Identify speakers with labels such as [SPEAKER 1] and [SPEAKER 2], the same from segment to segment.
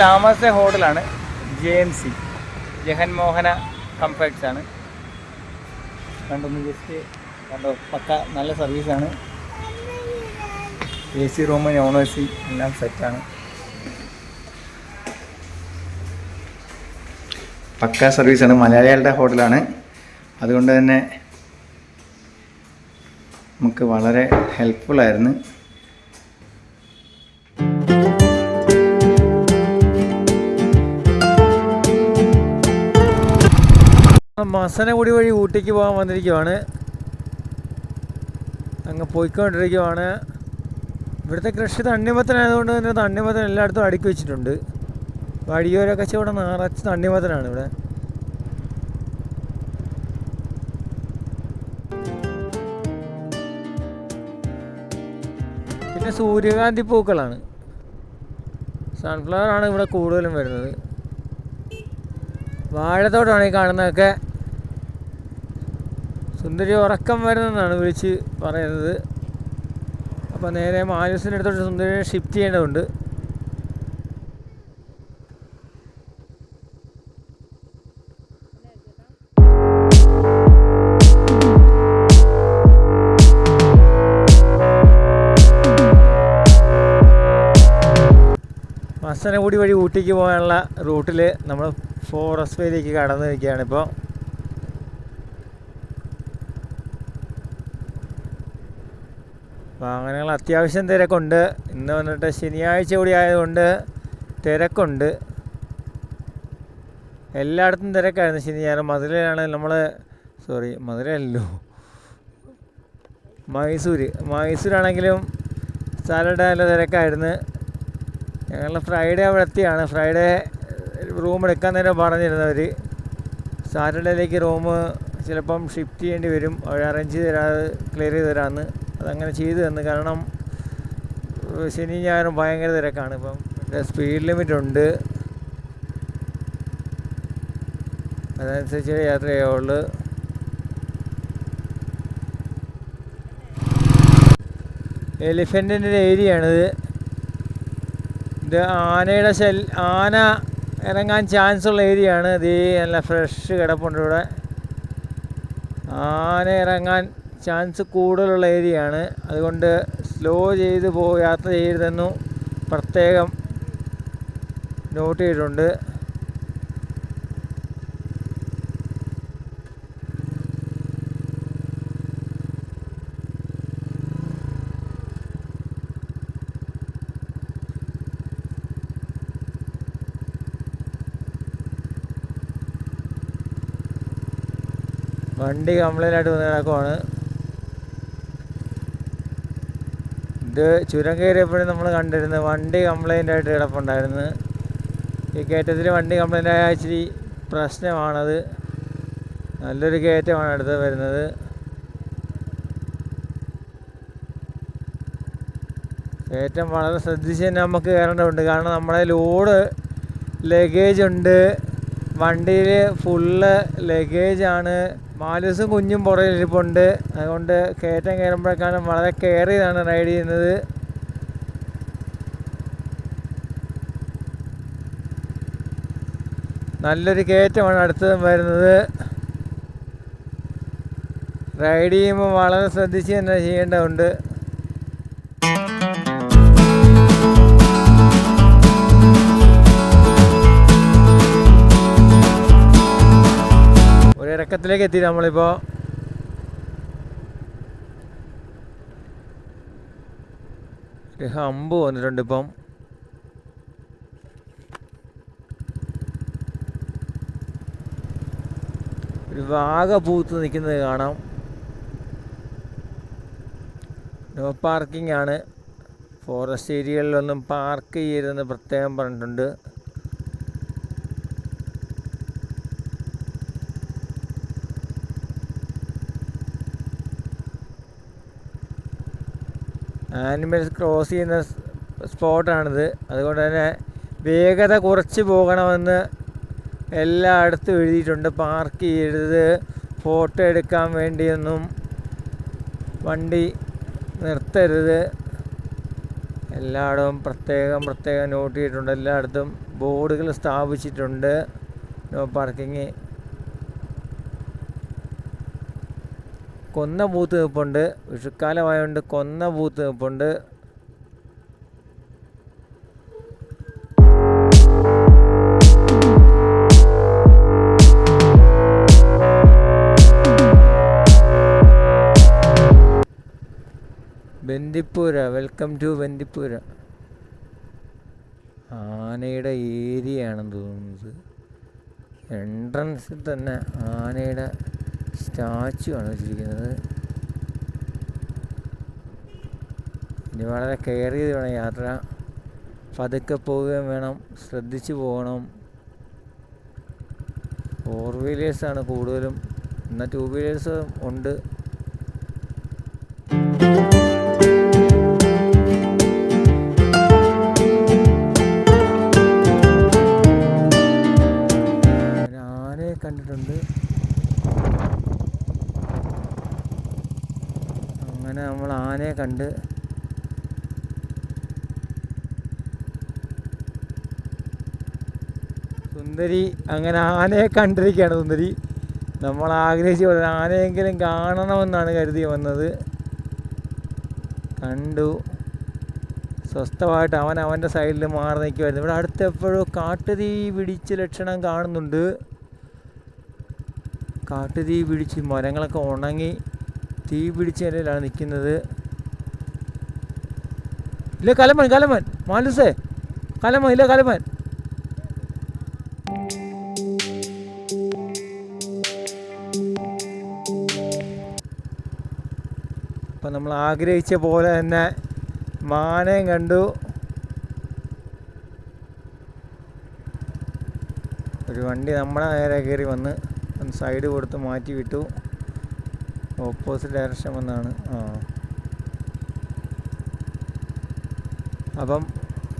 [SPEAKER 1] താമസ ഹോട്ടലാണ് J M C Jaganmohana Mohana ആണ് കണ്ടൊന്ന് ജസ്റ്റ് കണ്ടോ പക്ക നല്ല സർവീസാണ്. A C room non A C എല്ലാം സെറ്റാണ്. പക്ക സർവീസാണ് മലയാളികളുടെ ഹോട്ടലാണ്. അതുകൊണ്ട് തന്നെ നമുക്ക് വളരെ ഹെൽപ്ഫുള്ളായിരുന്നു. മസനഗുടി വഴി ഊട്ടിക്ക് പോകാൻ വന്നിരിക്കുവാണ്. അങ്ങ് പോയിക്കൊണ്ടിരിക്കുവാണ്. ഇവിടുത്തെ കൃഷി തണ്ണിമത്തനായതുകൊണ്ട് തന്നെ തണ്ണിമത്തൻ എല്ലായിടത്തും അടുക്കി വെച്ചിട്ടുണ്ട്. വഴിയോര കച്ചവടം നിറച്ച് തണ്ണിമത്തനാണ് ഇവിടെ. പിന്നെ സൂര്യകാന്തി പൂക്കളാണ്. സൺഫ്ലവർ ആണ് ഇവിടെ കൂടുതലും വരുന്നത്. വാഴത്തോട്ടമാണ് ഈ കാണുന്നതൊക്കെ. സുന്ദരി ഉറക്കം വരുന്നെന്നാണ് വിളിച്ച് പറയുന്നത്. അപ്പോൾ നേരെ മാലൂസിന്റെ അടുത്തോട്ട് സുന്ദരിയെ ഷിഫ്റ്റ് ചെയ്യേണ്ടതുണ്ട്. മസനഗുടി വഴി ഊട്ടിക്ക് പോകാനുള്ള റൂട്ടിൽ നമ്മൾ ഫോറസ്റ്റ് വേയിലേക്ക് കടന്നു നിൽക്കുകയാണ് വാഹനങ്ങൾ അത്യാവശ്യം തിരക്കുണ്ട്. ഇന്ന് വന്നിട്ട് ശനിയാഴ്ച കൂടി ആയതുകൊണ്ട് തിരക്കുണ്ട്. എല്ലായിടത്തും തിരക്കായിരുന്നു ശനി ഞായർ. മധുരയിലാണ് നമ്മൾ സോറി മധുരയല്ലോ മൈസൂർ മൈസൂരാണെങ്കിലും സാലഡ് നല്ല തിരക്കായിരുന്നു. ഞങ്ങൾ ഫ്രൈഡേ അവിടെ എത്തിയാണ്. ഫ്രൈഡേ റൂം എടുക്കാൻ നേരം പറഞ്ഞിരുന്നവർ സാറ്റർഡേയിലേക്ക് റൂം ചിലപ്പം ഷിഫ്റ്റ് ചെയ്യേണ്ടി വരും. അവർ അറേഞ്ച് ചെയ്ത് തരാതെ ക്ലിയർ ചെയ്ത് തരാമെന്ന് അതങ്ങനെ ചെയ്തു തന്നു. കാരണം ശനി ഞായറും ഭയങ്കര തിരക്കാണ്. ഇപ്പം സ്പീഡ് ലിമിറ്റ് ഉണ്ട്. അതനുസരിച്ച് യാത്ര ചെയ്യാവുള്ളൂ എലിഫന്റിന്റെ ഏരിയയാണിത്. ഇത് ആനയുടെ ശൽ ആന ഇറങ്ങാൻ ചാൻസ് ഉള്ള ഏരിയയാണ്. ഇത് നല്ല ഫ്രഷ് കിടപ്പുണ്ട് ഇവിടെ. ആന ഇറങ്ങാൻ ചാൻസ് കൂടുതലുള്ള ഏരിയ ആണ്. അതുകൊണ്ട് സ്ലോ ചെയ്ത് പോ യാത്ര ചെയ്യരുതെന്നും പ്രത്യേകം നോട്ട് ചെയ്തിട്ടുണ്ട്. വണ്ടി കംപ്ലൈന്റ് ആയിട്ട് വന്ന് കിടക്കുവാണ്. ഇത് ചുരം കയറിയപ്പോഴും നമ്മൾ കണ്ടിരുന്നത് വണ്ടി കംപ്ലൈന്റ് ആയിട്ട് കിടപ്പുണ്ടായിരുന്നു. ഈ കയറ്റത്തിൽ വണ്ടി കംപ്ലൈന്റ് ആയ ഇച്ചിരി പ്രശ്നമാണത്. നല്ലൊരു കയറ്റമാണ് അടുത്ത് വരുന്നത്. കയറ്റം വളരെ ശ്രദ്ധിച്ച് തന്നെ നമുക്ക് കയറേണ്ടതുണ്ട്. കാരണം നമ്മുടെ ലോഡ് ലഗേജ് ഉണ്ട്. വണ്ടിയിൽ ഫുള്ള് ലഗേജാണ് മാലൂസും കുഞ്ഞും പുറകിൽ ഇരിപ്പുണ്ട്. അതുകൊണ്ട് കയറ്റം കയറുമ്പോഴേക്കാളും വളരെ കെയർ റൈഡ് ചെയ്യുന്നത്. നല്ലൊരു കയറ്റമാണ് അടുത്തതും വരുന്നത്. റൈഡ് ചെയ്യുമ്പോൾ വളരെ ശ്രദ്ധിച്ച് തന്നെ ചെയ്യേണ്ടതുണ്ട്. ഒരു എത്തി നമ്മളിപ്പോൾ ഹമ്പ് വന്നിട്ടുണ്ട് ഇപ്പം. ഒരു വാഗ പൂത്ത് നിൽക്കുന്നത് കാണാം. നോ പാർക്കിംഗ് ആണ്. ഫോറസ്റ്റ് ഏരിയകളിലൊന്നും പാർക്ക് ചെയ്യരുതെന്ന് പ്രത്യേകം പറഞ്ഞിട്ടുണ്ട്. ആനിമൽസ് ക്രോസ് ചെയ്യുന്ന സ്പോട്ടാണിത് അതുകൊണ്ട് തന്നെ വേഗത കുറച്ച് പോകണമെന്ന് എല്ലായിടത്തും എഴുതിയിട്ടുണ്ട്. പാർക്ക് ചെയ്യരുത്. ഫോട്ടോ എടുക്കാൻ വേണ്ടിയൊന്നും വണ്ടി നിർത്തരുത്. എല്ലായിടവും പ്രത്യേകം പ്രത്യേകം നോട്ട് ചെയ്തിട്ടുണ്ട്. എല്ലായിടത്തും ബോർഡുകൾ സ്ഥാപിച്ചിട്ടുണ്ട്. നോ പാർക്കിങ് കൊന്ന ബൂത്ത് നിൽപ്പുണ്ട് വിഷുക്കാലമായതുകൊണ്ട് കൊന്ന ബൂത്ത് നിൽപ്പുണ്ട് ബന്ദിപ്പൂര വെൽക്കം ടു ബന്ദിപ്പൂര. ആനയുടെ ഏരിയ ആണെന്ന് തോന്നുന്നത്. എൻട്രൻസിൽ തന്നെ ആനയുടെ സ്റ്റാച്ചു ആണ് വെച്ചിരിക്കുന്നത്. ഇനി വളരെ കെയർ ചെയ്ത് വേണം യാത്ര. പതുക്കെ പോവുകയും വേണം ശ്രദ്ധിച്ചു പോകണം. ഫോർ വീലേഴ്സാണ് കൂടുതലും. എന്നാൽ ടു വീലേഴ്സ് ഉണ്ട്. അങ്ങനെ നമ്മൾ ആനയെ കണ്ട് സുന്ദരി അങ്ങനെ ആനയെ കണ്ടിരിക്കുകയാണ് സുന്ദരി. നമ്മൾ ആഗ്രഹിച്ച പോലെ ആനയെങ്കിലും കാണണമെന്നാണ് കരുതി വന്നത്. കണ്ടു. സ്വസ്ഥമായിട്ട് അവൻ അവന്റെ സൈഡിൽ മാറി നിൽക്കുമായിരുന്നു ഇവിടെ അടുത്ത് എപ്പോഴും കാട്ടുതീ പിടിച്ച ലക്ഷണം കാണുന്നുണ്ട്. കാട്ടുതീ പിടിച്ച് മരങ്ങളൊക്കെ ഉണങ്ങി തീ പിടിച്ച നിലയിലാണ് നിൽക്കുന്നത്. ഇല്ല കലമൻ കലമൻ. മാലുസേ കലമൻ ഇല്ല കലമൻ. അപ്പം നമ്മൾ ആഗ്രഹിച്ച പോലെ തന്നെ മാനയും കണ്ടു. ഒരു വണ്ടി നമ്മളെ നേരെ കയറി വന്ന് സൈഡ് കൊടുത്ത് മാറ്റി വിട്ടു. ഓപ്പോസിറ്റ് ഡയറക്ഷൻ വന്നാണ്. ആ. അപ്പം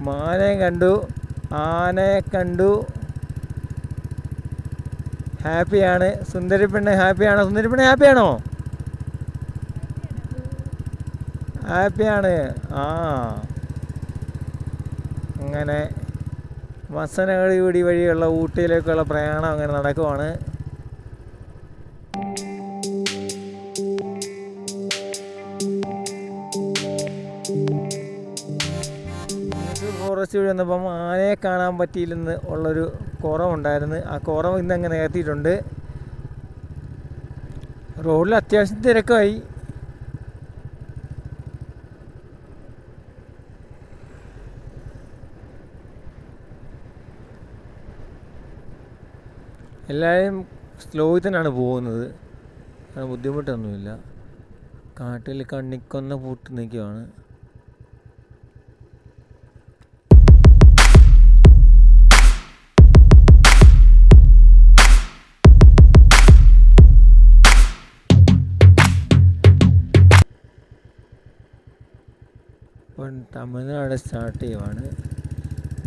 [SPEAKER 1] മാനെ കണ്ടു ആനയെ കണ്ടു. ഹാപ്പിയാണ്. സുന്ദരി പെണ്ണ് ഹാപ്പിയാണോ? സുന്ദരി പെണ്ണ് ഹാപ്പിയാണോ? ഹാപ്പിയാണ്. ആ. അങ്ങനെ മസനഗടി വഴിയുള്ള ഊട്ടിയിലേക്കുള്ള പ്രയാണം അങ്ങനെ നടക്കുവാണ്. ഫോറസ്റ്റ് വഴി വന്നപ്പം ആനയെ കാണാൻ പറ്റിയില്ലെന്ന് ഉള്ളൊരു കുറവുണ്ടായിരുന്നു. ആ കുറവ് ഇന്ന് അങ്ങ് നികത്തിയിട്ടുണ്ട്. റോഡിൽ അത്യാവശ്യം തിരക്കായി. എല്ലാവരും സ്ലോയിൽ തന്നെയാണ് പോകുന്നത്. ബുദ്ധിമുട്ടൊന്നുമില്ല. കാട്ടിൽ കണ്ണിക്കൊന്ന് പൂട്ട് നിൽക്കുവാണ് തമിഴ്നാട് സ്റ്റാർട്ട് ചെയ്യുവാണ്.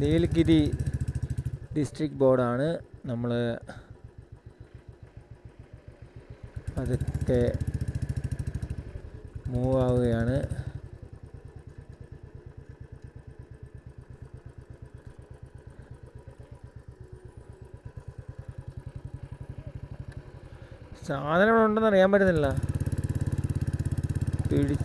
[SPEAKER 1] നീലഗിരി ഡിസ്ട്രിക്ട് ബോർഡാണ് നമ്മൾ അതൊക്കെ മൂവ് ആവുകയാണ്. സാധനം ഉണ്ടെന്ന് അറിയാൻ പറ്റുന്നില്ല. പിടി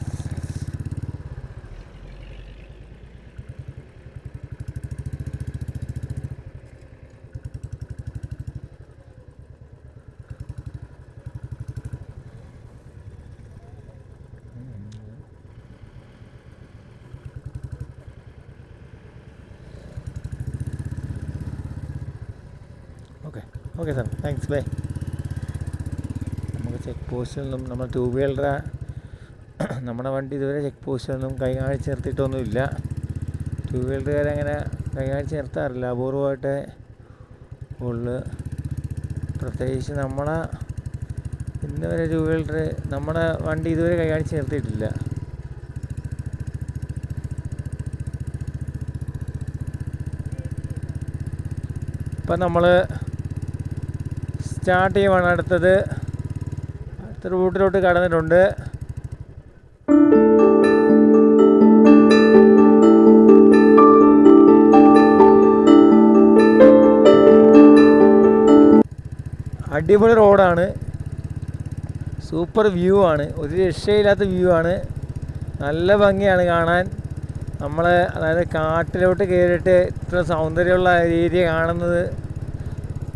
[SPEAKER 1] താങ്ക്സ് നമുക്ക് ചെക്ക് പോസ്റ്റിൽ നിന്നും നമ്മൾ ടൂ വീലറെ നമ്മുടെ വണ്ടി ഇതുവരെ ചെക്ക് പോസ്റ്റിൽ നിന്നും കൈ കാണിച്ച് നിർത്തിയിട്ടൊന്നുമില്ല. ടൂ വീലറുകാരങ്ങനെ കൈ കാണിച്ച് നിർത്താറില്ല. അപൂർവമായിട്ട് ഉള്ളു. പ്രത്യേകിച്ച് നമ്മളെ ഇന്ന് വരെ ടൂ വീലർ നമ്മുടെ വണ്ടി ഇതുവരെ കൈകാണി ചേർത്തിട്ടില്ല ഇപ്പം നമ്മൾ സ്റ്റാർട്ട് ചെയ്യുവാണ് അടുത്തത്. അടുത്ത റൂട്ടിലോട്ട് കടന്നിട്ടുണ്ട്. അടിപൊളി റോഡാണ്. സൂപ്പർ വ്യൂ ആണ്. ഒരു രക്ഷയില്ലാത്ത വ്യൂ ആണ്. നല്ല ഭംഗിയാണ് കാണാൻ. നമ്മൾ അതായത് കാട്ടിലോട്ട് കയറിയിട്ട് ഇത്ര സൗന്ദര്യമുള്ള ഏരിയ കാണുന്നത്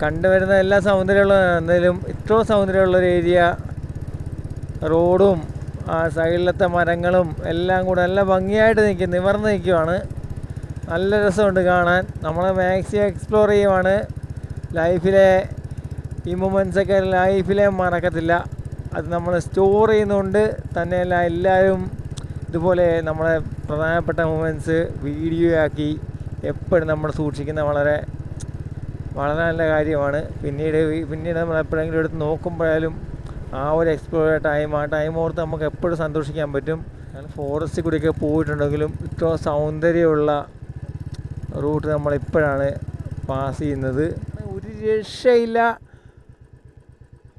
[SPEAKER 1] കണ്ടുവരുന്ന എല്ലാ സൗന്ദര്യമുള്ള എന്നാലും ഇത്രയും സൗന്ദര്യമുള്ള ഒരു ഏരിയ റോഡും ആ സൈഡിലത്തെ മരങ്ങളും എല്ലാം കൂടെ നല്ല ഭംഗിയായിട്ട് നിൽക്കും നിവർന്ന് നിൽക്കുവാണ്. നല്ല രസമുണ്ട് കാണാൻ. നമ്മൾ മാക്സിമം എക്സ്പ്ലോർ ചെയ്യുവാണ്. ലൈഫിലെ ഈ മൊമെൻസൊക്കെ ലൈഫിലെ മറക്കത്തില്ല. അത് നമ്മൾ സ്റ്റോർ ചെയ്യുന്നുണ്ട്. തന്നെയല്ല എല്ലാവരും ഇതുപോലെ നമ്മളെ പ്രധാനപ്പെട്ട മൊമെന്റ്സ് വീഡിയോ ആക്കി എപ്പോഴും നമ്മൾ സൂക്ഷിക്കുന്ന വളരെ വളരെ നല്ല കാര്യമാണ്. പിന്നീട് പിന്നീട് നമ്മൾ എപ്പോഴെങ്കിലും എടുത്ത് നോക്കുമ്പോഴായാലും ആ ഒരു എക്സ്പ്ലോർ ടൈം ആ ടൈം ഓർത്ത് നമുക്ക് എപ്പോഴും സന്തോഷിക്കാൻ പറ്റും. കാരണം ഫോറസ്റ്റിൽ കൂടിയൊക്കെ പോയിട്ടുണ്ടെങ്കിലും ഇത്ര സൗന്ദര്യമുള്ള റൂട്ട് നമ്മളിപ്പോഴാണ് പാസ് ചെയ്യുന്നത്. ഒരു രക്ഷയില്ല.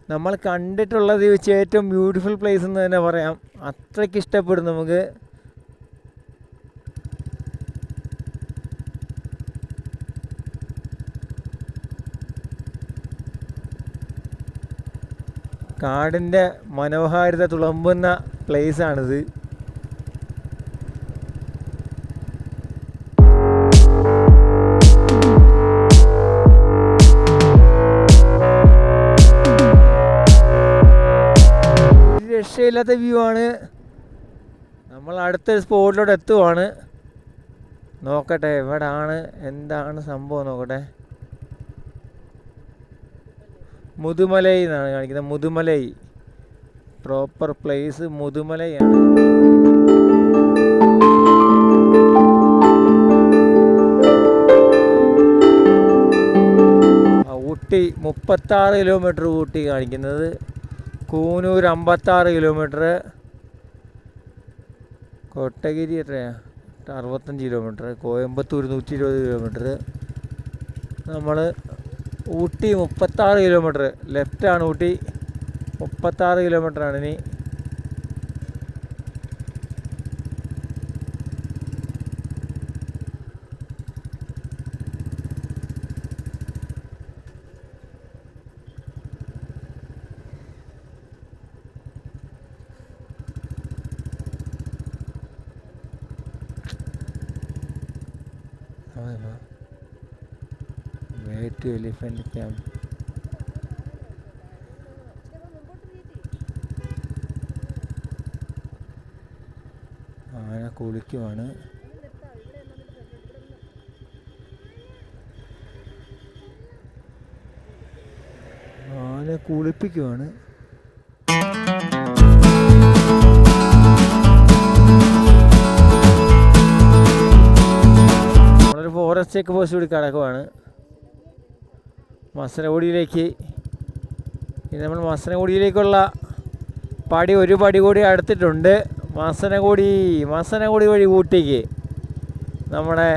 [SPEAKER 1] നമ്മൾ കണ്ടിട്ടുള്ളത് വെച്ച് ഏറ്റവും ബ്യൂട്ടിഫുൾ പ്ലേസ് എന്ന് തന്നെ പറയാം. അത്രയ്ക്ക് ഇഷ്ടപ്പെടും നമുക്ക്. കാടിന്റെ മനോഹാരിത തുളമ്പുന്ന പ്ലേസാണിത് രക്ഷയില്ലാത്ത വ്യൂ ആണ്. നമ്മൾ അടുത്ത സ്പോട്ടിലോട്ട് എത്തുവാണ്. നോക്കട്ടെ എവിടാണ് എന്താണ് സംഭവം നോക്കട്ടെ. മുതുമലൈ എന്നാണ് കാണിക്കുന്നത്. മുതുമലൈ. പ്രോപ്പർ പ്ലേസ് മുതുമലയാണ്. ഊട്ടി മുപ്പത്താറ് കിലോമീറ്റർ ഊട്ടി കാണിക്കുന്നത്. കൂനൂർ അമ്പത്താറ് കിലോമീറ്റർ കോട്ടഗിരി എത്രയാ? അറുപത്തഞ്ച് കിലോമീറ്റർ കോയമ്പത്തൂർ നൂറ്റി ഇരുപത് കിലോമീറ്റർ നമ്മൾ ഊട്ടി മുപ്പത്താറ് കിലോമീറ്റർ ലെഫ്റ്റാണ് ഊട്ടി. മുപ്പത്താറ് കിലോമീറ്ററാണ് ഇനി. വേ ടു എലിഫന്റ് ക്യാമ്പ് ആന കുളിക്കുവാണ്. ആന കുളിപ്പിക്കുവാണ്. നമ്മളൊരു ഫോറസ്റ്റ് ചെക്ക് പോസ്റ്റ് കൂടി കടക്കുവാണ് മസനഗുഡിയിലേക്ക് ഇനി നമ്മൾ മസനഗുഡിയിലേക്കുള്ള പടി ഒരു പടി കൂടി അടുത്തിട്ടുണ്ട്. മസനഗുഡി മസനഗുഡി വഴി ഊട്ടിക്ക് നമ്മുടെ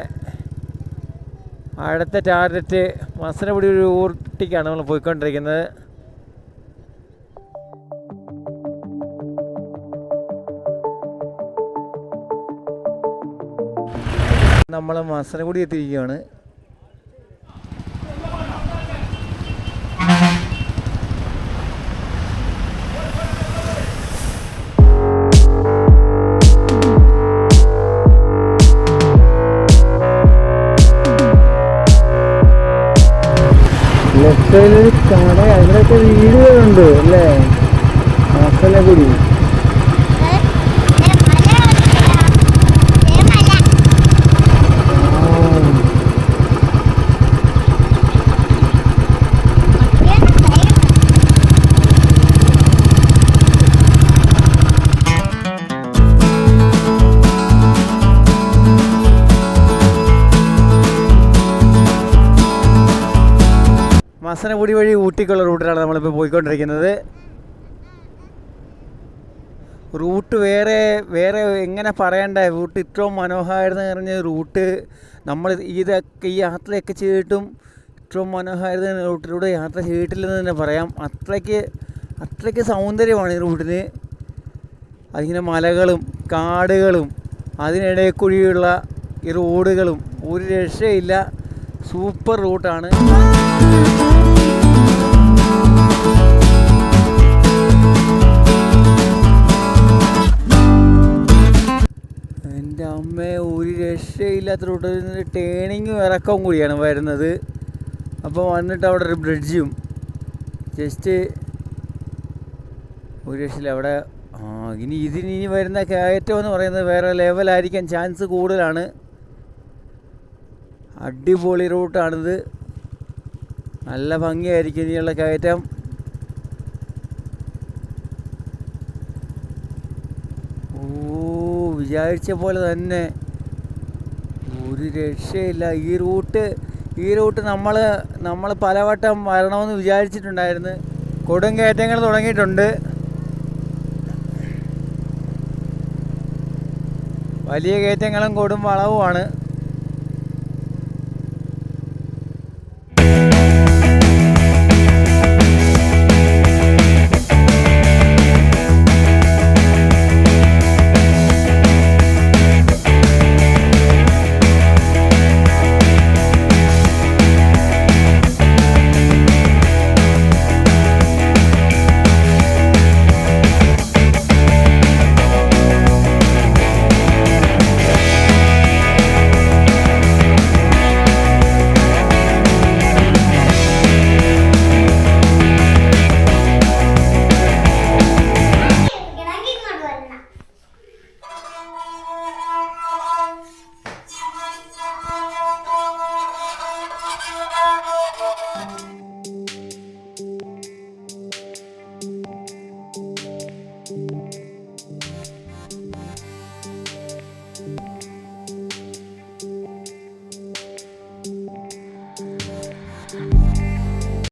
[SPEAKER 1] അടുത്ത ടാർഗറ്റ് മസനഗുഡി ഒരു ഊട്ടിക്കാണ് നമ്മൾ പോയിക്കൊണ്ടിരിക്കുന്നത്. നമ്മൾ മസനഗുഡി എത്തിയിരിക്കുകയാണ്. ઠંડુ એટલે કલેગુડી മസനഗുഡി വഴി ഊട്ടിക്കുള്ള റൂട്ടിലാണ് നമ്മളിപ്പോൾ പോയിക്കൊണ്ടിരിക്കുന്നത്. റൂട്ട് വേറെ വേറെ എങ്ങനെ പറയണ്ട? റൂട്ട് ഇത്രയും മനോഹാരിത നിറഞ്ഞ റൂട്ട്. നമ്മൾ ഇതൊക്കെ ഈ യാത്രയൊക്കെ ചെയ്തിട്ടും ഇത്രയും മനോഹാരിത റൂട്ടിലൂടെ യാത്ര ചെയ്തിട്ടില്ലെന്ന് തന്നെ പറയാം. അത്രയ്ക്ക് അത്രയ്ക്ക് സൗന്ദര്യമാണ് ഈ റൂട്ടിന് അതിങ്ങനെ മലകളും കാടുകളും അതിനിടയിൽ കൂടിയുള്ള ഈ റോഡുകളും ഒരു രക്ഷയില്ല. സൂപ്പർ റൂട്ടാണ്. എന്റെ അമ്മ ഒരു രക്ഷയില്ലാത്ത റൂട്ടിൽ ടേണിങ്ങും ഇറക്കവും കൂടിയാണ് വരുന്നത്. അപ്പോൾ വന്നിട്ട് അവിടെ ഒരു ബ്രിഡ്ജും ജസ്റ്റ് ഒരു രക്ഷയില്ല. അവിടെ ഇനി ഇതിന് ഇനി വരുന്ന കയറ്റം എന്ന് പറയുന്നത് വേറെ ലെവലായിരിക്കാൻ ചാൻസ് കൂടുതലാണ്. അടിപൊളി റൂട്ടാണിത് നല്ല ഭംഗിയായിരിക്കും ഇനിയുള്ള കയറ്റം. ഓ വിചാരിച്ച പോലെ തന്നെ. ഒരു രക്ഷയില്ല. ഈ റൂട്ട് ഈ റൂട്ട് നമ്മൾ നമ്മൾ പലവട്ടം വരണമെന്ന് വിചാരിച്ചിട്ടുണ്ടായിരുന്നു. കൊടും കയറ്റങ്ങൾ തുടങ്ങിയിട്ടുണ്ട്. വലിയ കയറ്റങ്ങളും കൊടും വളവുമാണ്.